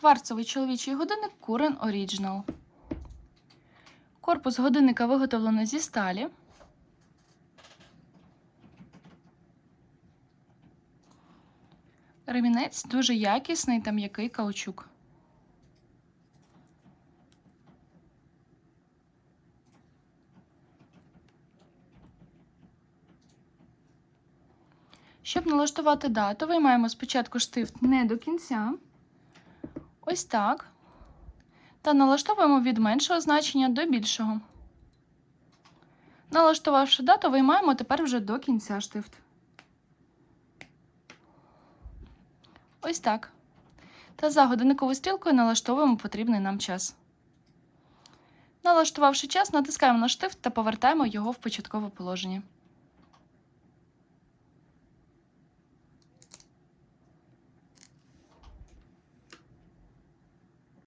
Кварцевий чоловічий годинник Курен Original. Корпус годинника виготовлено зі сталі. Ремінець дуже якісний та м'який каучук. Щоб налаштувати дату, виймаємо спочатку штифт не до кінця. Ось так. Та налаштовуємо від меншого значення до більшого. Налаштувавши дату, виймаємо тепер вже до кінця штифт. Ось так. Та за годинниковою стрілкою налаштовуємо потрібний нам час. Налаштувавши час, натискаємо на штифт та повертаємо його в початкове положення.